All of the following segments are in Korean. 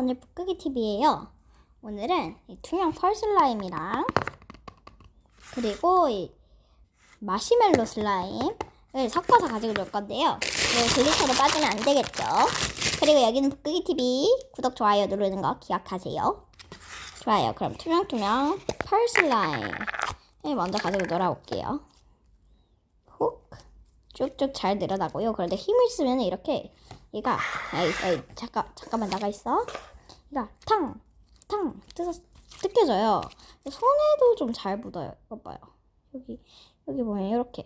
오늘 북극이 TV예요. 오늘은 이 투명 펄 슬라임이랑 그리고 이 마시멜로 슬라임을 섞어서 가지고 놀 건데요. 글리터도 빠지면 안 되겠죠. 그리고 여기는 북극이 TV 구독 좋아요 누르는 거 기억하세요. 좋아요. 그럼 투명 투명 펄 슬라임을 먼저 가지고 놀아볼게요. 훅 쭉쭉 잘 늘어나고요. 그런데 힘을 쓰면 이렇게 얘가 에이 에이 잠깐 잠깐만 나가 있어. 얘가 탕 탕 뜯어 뜯겨져요. 손에도 좀 잘 묻어요. 이거 봐요. 여기 여기 보면 이렇게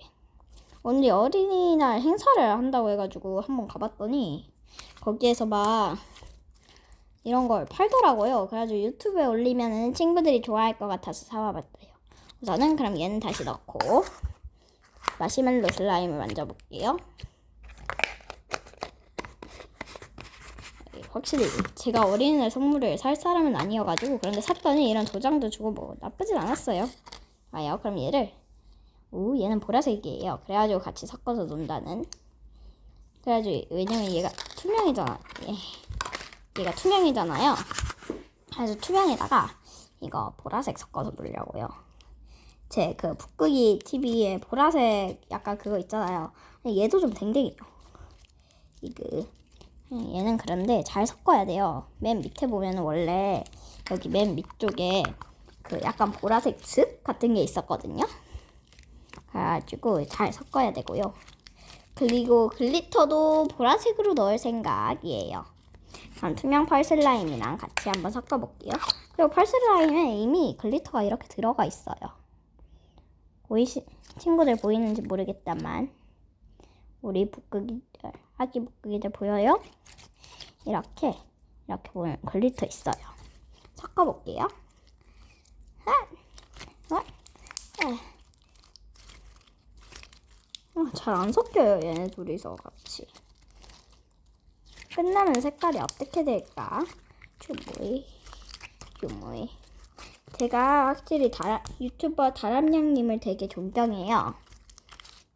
오늘 어린이날 행사를 한다고 해가지고 한번 가봤더니 거기에서 막 이런 걸 팔더라고요. 그래가지고 유튜브에 올리면은 친구들이 좋아할 것 같아서 사와봤어요. 우선은 그럼 얘는 다시 넣고 마시멜로 슬라임을 만져볼게요. 확실히 제가 어린이날 선물을 살 사람은 아니어가지고 그런데 샀더니 이런 도장도 주고 뭐 나쁘진 않았어요. 아요 그럼 얘를 오 얘는 보라색이에요. 그래가지고 같이 섞어서 논다는. 그래가지고 왜냐면 얘가 투명이잖아. 얘, 얘가 투명이잖아요. 그래서 투명에다가 이거 보라색 섞어서 놓으려고요. 제 그 북극이 TV에 보라색 약간 그거 있잖아요. 얘도 좀 댕댕이요. 이거 얘는 그런데 잘 섞어야 돼요. 맨 밑에 보면 원래 여기 맨 밑쪽에 그 약간 보라색 즙 같은 게 있었거든요. 그래가지고 잘 섞어야 되고요. 그리고 글리터도 보라색으로 넣을 생각이에요. 그럼 투명 펄 슬라임이랑 같이 한번 섞어볼게요. 그리고 펄 슬라임에 이미 글리터가 이렇게 들어가 있어요. 보이시 친구들 보이는지 모르겠다만 우리 북극이들 아기 북극이들 보여요? 이렇게 이렇게 보면 글리터 있어요. 섞어볼게요. 어, 잘안 섞여요 얘네 둘이서 같이. 끝나면 색깔이 어떻게 될까? 주모이 주모이. 제가 확실히 다라, 유튜버 다람냥님을 되게 존경해요.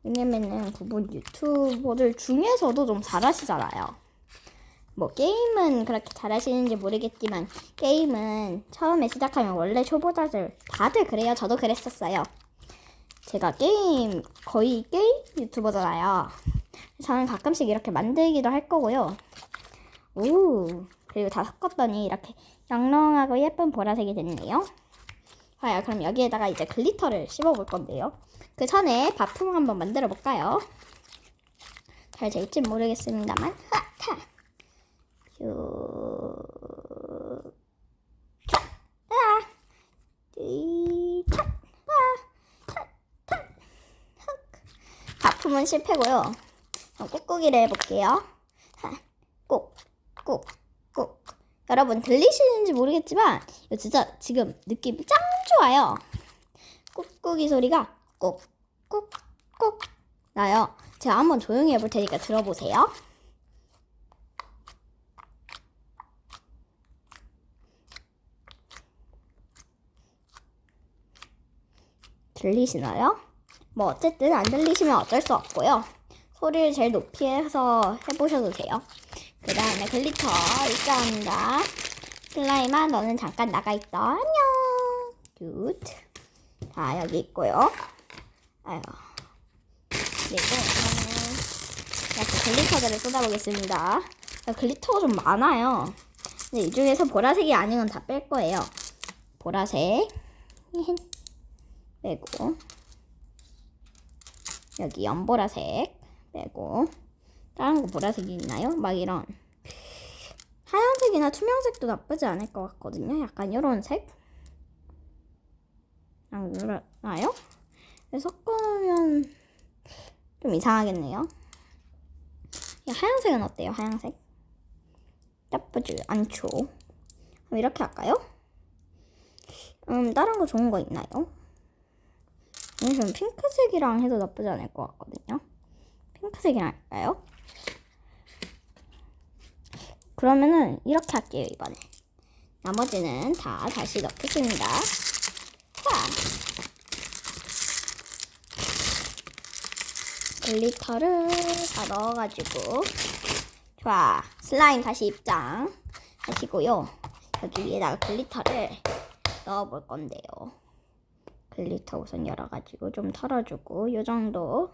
왜냐면은 그분 유튜버들 중에서도 좀 잘하시잖아요. 뭐 게임은 그렇게 잘하시는지 모르겠지만 게임은 처음에 시작하면 원래 초보자들 다들 그래요. 저도 그랬었어요. 제가 게임 거의 게임 유튜버잖아요. 저는 가끔씩 이렇게 만들기도 할 거고요. 오 그리고 다 섞었더니 이렇게 영롱하고 예쁜 보라색이 됐네요. 좋아요. 그럼 여기에다가 이제 글리터를 씹어볼 건데요. 그 전에 바풍 한번 만들어 볼까요? 잘 될지 모르겠습니다만. 하타. 요. 차. 아. 아. 바품은 실패고요. 그럼 꾹꾹이를 해볼게요. 하. 꾹. 꾹. 꾹. 여러분 들리시는지 모르겠지만 이거 진짜 지금 느낌이 짱 좋아요. 꾹꾹이 소리가 꾹꾹꾹 나요. 제가 한번 조용히 해볼 테니까 들어보세요. 들리시나요? 뭐 어쨌든 안 들리시면 어쩔 수 없고요. 소리를 제일 높이 해서 해보셔도 돼요. 그 다음에 글리터 입사합니다. 슬라임아 너는 잠깐 나가 있어. 안녕. 굿. 자 여기 있고요. 아유. 그리고 저는 이렇게 글리터들을 쏟아보겠습니다. 글리터가 좀 많아요. 근데 이 중에서 보라색이 아닌 건 다 뺄 거예요. 보라색 빼고 여기 연보라색 빼고 다른 거 보라색이 있나요? 막 이런 하얀색이나 투명색도 나쁘지 않을 것 같거든요. 약간 이런 색. 안 그러나요? 섞으면 좀 이상하겠네요. 이 하얀색은 어때요? 하얀색? 나쁘지 않죠. 그럼 이렇게 할까요? 음, 다른 거 좋은 거 있나요? 음, 좀 핑크색이랑 해도 나쁘지 않을 것 같거든요. 핑크색이랑 할까요? 그러면은 이렇게 할게요, 이번에. 나머지는 다 다시 넣겠습니다. 자. 글리터를 다 넣어가지고. 좋아. 슬라임 다시 입장. 하시고요. 여기 위에다가 글리터를 넣어볼 건데요. 글리터 우선 열어가지고 좀 털어주고 요 정도.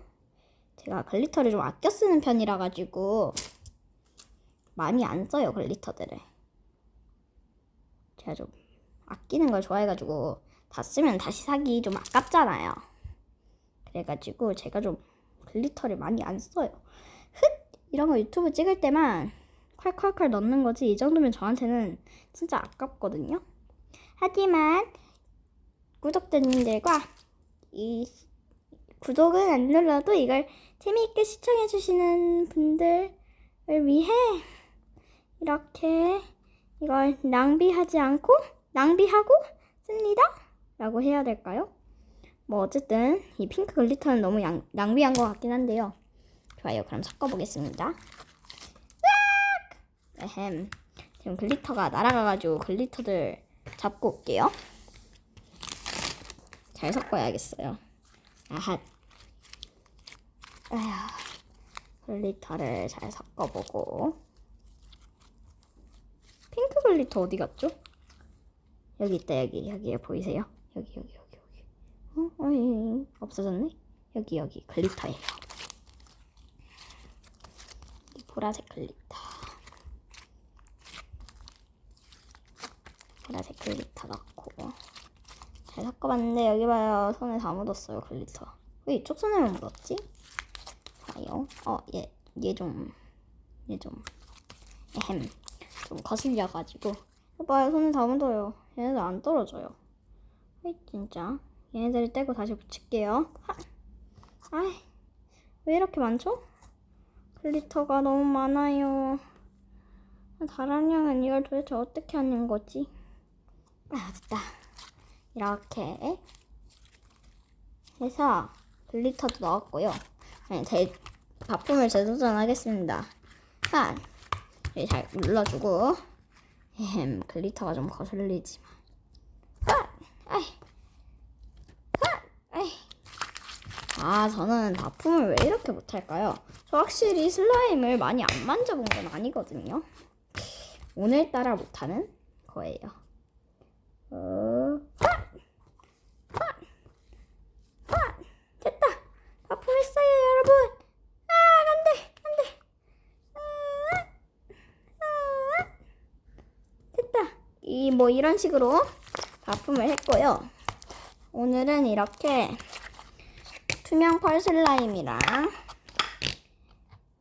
제가 글리터를 좀 아껴 쓰는 편이라 가지고 많이 안 써요 글리터들을. 제가 좀 아끼는 걸 좋아해가지고 다 쓰면 다시 사기 좀 아깝잖아요. 그래가지고 제가 좀 글리터를 많이 안 써요. 흑 이런 거 유튜브 찍을 때만 콸콸콸 넣는 거지 이 정도면 저한테는 진짜 아깝거든요. 하지만 구독자님들과 이 구독은 안 눌러도 이걸 재미있게 시청해 주시는 분들을 위해 이렇게 이걸 낭비하지 않고 낭비하고 씁니다. 라고 해야 될까요? 뭐 어쨌든 이 핑크 글리터는 너무 양, 낭비한 것 같긴 한데요. 좋아요. 그럼 섞어보겠습니다. 으악! 에헴. 지금 글리터가 날아가가지고 글리터들 잡고 올게요. 잘 섞어야겠어요. 아핫. 글리터를 잘 섞어보고. 핑크 글리터 어디 갔죠? 여기 있다 여기 여기 보이세요? 여기 여기 여기 여기. 어? 어이 없어졌네. 여기 여기 글리터예요. 이 보라색 글리터. 보라색 글리터 넣고 잘 섞어봤는데 여기 봐요 손에 다 묻었어요 글리터. 왜 이쪽 손에만 묻었지? 봐요. 어 얘 얘 좀 얘 좀 에헴 좀 거슬려가지고 봐요 손에 다 묻어요. 얘네들 안 떨어져요. 이 진짜 얘네들을 떼고 다시 붙일게요. 하. 아이 왜 이렇게 많죠? 글리터가 너무 많아요. 다른 양은 이걸 도대체 어떻게 하는 거지? 아 됐다. 이렇게 해서 글리터도 넣었고요. 네, 제 바품을 재도전하겠습니다. 한, 여기 잘 눌러주고, 햄, 글리터가 좀 거슬리지만. 아, 저는 바품을 왜 이렇게 못할까요? 저 확실히 슬라임을 많이 안 만져본 건 아니거든요. 오늘따라 못하는 거예요. 어! 됐다. 여러분. 아, 안 돼, 안 돼. 아, 아. 됐다. 이 뭐 이런 식으로 바품을 했고요. 오늘은 이렇게 투명 펄 슬라임이랑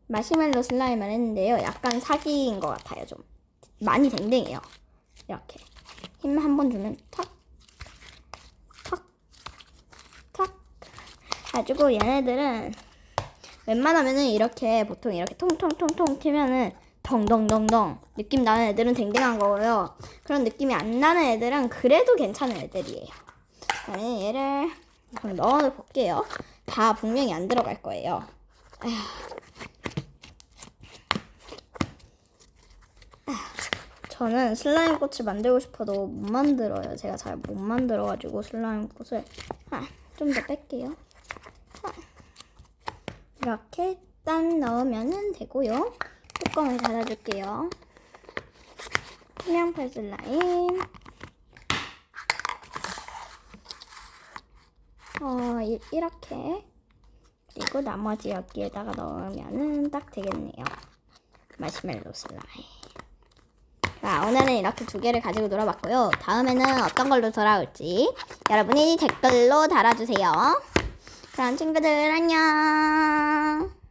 마시멜로 슬라임을 했는데요. 약간 사기인 것 같아요. 좀 많이 댕댕해요. 이렇게 힘 한 번 주면 탁, 탁, 탁. 가지고 얘네들은 웬만하면은 이렇게 보통 이렇게 통통통통 튀면은 덩덩덩덩 느낌 나는 애들은 댕댕한 거고요. 그런 느낌이 안 나는 애들은 그래도 괜찮은 애들이에요. 저는 얘를 그럼 넣어 볼게요. 다 분명히 안 들어갈 거예요. 저는 슬라임 꽃을 만들고 싶어도 못 만들어요. 제가 잘 못 만들어가지고 슬라임 꽃을 좀더 뺄게요. 아, 이렇게 딱 넣으면 되고요. 뚜껑을 닫아줄게요. 투명 팔 슬라임. 어, 이- 이렇게. 그리고 나머지 여기에다가 넣으면은 딱 되겠네요. 마시멜로 슬라임. 자, 오늘은 이렇게 두 개를 가지고 놀아봤고요. 다음에는 어떤 걸로 돌아올지 여러분이 댓글로 달아주세요. 그럼 친구들 안녕.